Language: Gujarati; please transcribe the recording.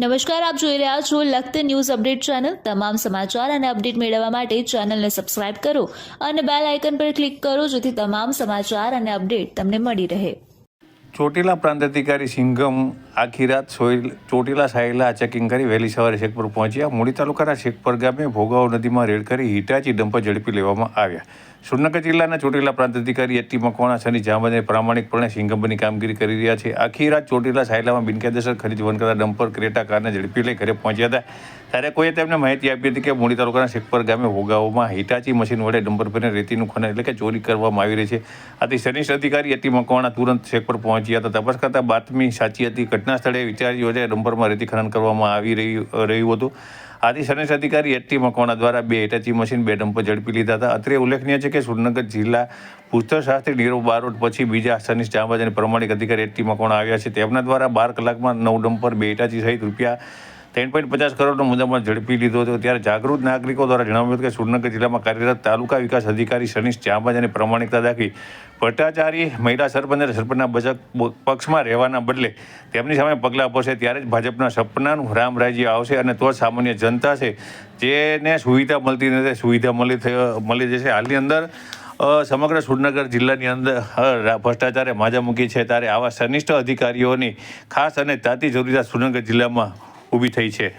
નમસ્કાર, આપ જોઈ રહ્યા છો લખત ન્યૂઝ અપડેટ ચેનલ. તમામ સમાચાર અને અપડેટ મેળવવા માટે ચેનલને સબસ્ક્રાઇબ કરો અને બેલ આઇકન પર ક્લિક કરો જેથી તમામ સમાચાર અને અપડેટ તમને મળી રહે. ચોટીલા પ્રાંત અધિકારી સિંઘમ આખી રાત સોઈલ ચોટીલા સાયલા ચેકિંગ કરી વહેલી સવારે શેખપુર પહોંચ્યા. મૂડી તાલુકાના શેખપર ગામે ભોગાવો નદીમાં રેડ કરી હિટાચી ડમ્પર ઝડપી લેવામાં આવ્યા. સુરનગર જિલ્લાના ચોટીલા પ્રાંત અધિકારી એટી મકવાણા સની જામબંધે પ્રામાણિકપણે સિંઘમની કામગીરી કરી રહ્યા છે. આખી રાત ચોટીલા સાયલામાં બિનકાયદેસર ખરીદ વહન કરતા ડમ્પર ક્રેટા કારને ઝડપી લઈ ઘરે પહોંચ્યા હતા. ત્યારે કોઈએ તેમને માહિતી આપી હતી કે મૂળી તાલુકાના શેખપર ગામે હોગાઓમાં હિટાચી મશીન વડે ડમ્પર ભરીને રેતીનું ખનન એટલે કે ચોરી કરવામાં આવી રહી છે. આથી સનિષ્ઠ અધિકારી એટી મકવાણા તુરંત શેખ પર પહોંચ્યા હતા. તપાસ કરતા બાતમી સાચી હતી. ઘટના સ્થળે વિચારી યોજાય ડમ્પરમાં રેતી ખનન કરવામાં આવી રહ્યું રહ્યું હતું. આથી સનિષ્ઠ અધિકારી એટી મકવાણા દ્વારા બે હિટાચી મશીન બે ડમ્પો ઝડપી લીધા હતા. અત્રે ઉલ્લેખનીય છે કે સુરનગર જિલ્લા પુસ્તક શાસ્ત્રી નીરવ બારોટ પછી બીજા સનિષ્ઠ જાંબાજ અને પ્રમાણિક અધિકારી એટી મકવાણા આવ્યા છે. તેમના દ્વારા બાર કલાકમાં નવ ડમ્પર, બે હિટાચી સહિત રૂપિયા ત્રણ પોઈન્ટ પચાસ કરોડનો મુદ્દામાં ઝડપી લીધો હતો. ત્યારે જાગૃત નાગરિકો દ્વારા જણાવ્યું હતું કે સુરનગર જિલ્લામાં કાર્યરત તાલુકા વિકાસ અધિકારી સનીશ ચાંબાજ અને પ્રમાણિકતા દાખવી ભટ્ટાચાર્ય, મહિલા સરપંચ અને સરપંચના બચક પક્ષમાં રહેવાના બદલે તેમની સામે પગલાં ભરશે. ત્યારે જ ભાજપના સપનાનું રામ રાજ્ય આવશે અને તો સામાન્ય જનતા છે જેને સુવિધા મળતી નથી. સુવિધા મળી મળી જશે. હાલની અંદર સમગ્ર સુરનગર જિલ્લાની અંદર ભ્રષ્ટાચારે માજા મૂકી છે. ત્યારે આવા સનિષ્ઠ અધિકારીઓની ખાસ અને તાતી જરૂરિયાત સુરનગર જિલ્લામાં ઊભી થઈ છે.